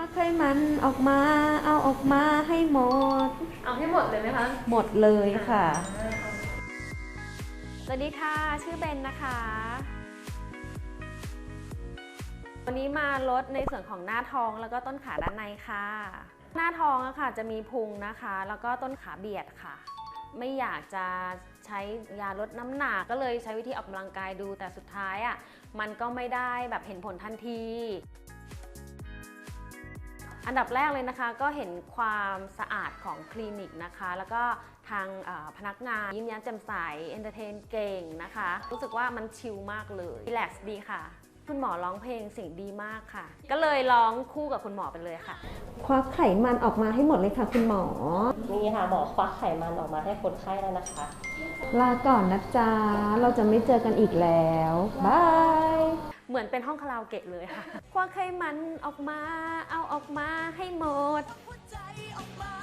ว่าไขมันออกมา เอาออกมาให้หมด เอาให้หมดเลยไหมคะ หมดเลยค่ะ สวัสดีค่ะ ชื่อเบนนะคะ วันนี้มาลดในส่วนของหน้าท้องแล้วก็ต้นขาด้านในค่ะ หน้าท้องอะค่ะ จะมีพุงนะคะ แล้วก็ต้นขาเบียดค่ะ ไม่อยากจะใช้ยาลดน้ำหนักก็เลยใช้วิธีออกกำลังกายดู แต่สุดท้ายอะมันก็ไม่ได้แบบเห็นผลทันที อันดับแรกเลยนะคะก็เห็นความสะอาดของคลินิกนะคะ แล้วก็ทางเอ่อพนักงาน ยิ้มแย้มแจ่มใสเอนเตอร์เทนเก่งนะคะ รู้สึกว่ามันชิลมากเลยรีแลกซ์ดีค่ะ คุณหมอร้องเพลงเสียงดีมากค่ะ ก็เลยร้องคู่กับคุณหมอไปเลยค่ะ ควักไขมันออกมาให้หมดเลยค่ะ คุณหมอ นี่ค่ะหมอควักไขมันออกมาให้คนไข้แล้วนะคะ ลาก่อนนะจ๊ะเราจะไม่เจอกันอีกแล้วบายเห มือนเป็นห้องคาราโอเกะเลยค่ะ ควักไขมันออกมา เอาออกมาให้หมดหัวใจออกมา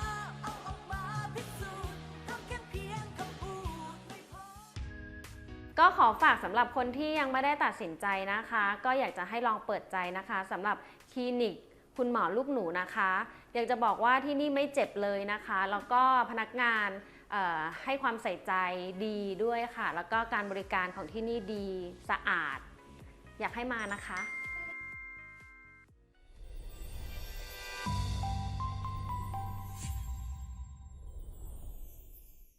เอาออกมาพิสูจน์ทำแค่เพียงคำพูดไม่พอก็ขอฝากสำหรับคนที่ยังไม่ได้ตัดสินใจนะคะ ก็อยากจะให้ลองเปิดใจนะคะสำหรับคลินิกคุณหมอลูกหนูนะคะ อยากจะบอกว่าที่นี่ไม่เจ็บเลยนะคะ แล้วก็พนักงานให้ความใส่ใจดีด้วยค่ะ แล้วก็การบริการของที่นี่ดีสะอาด อยากให้มานะคะ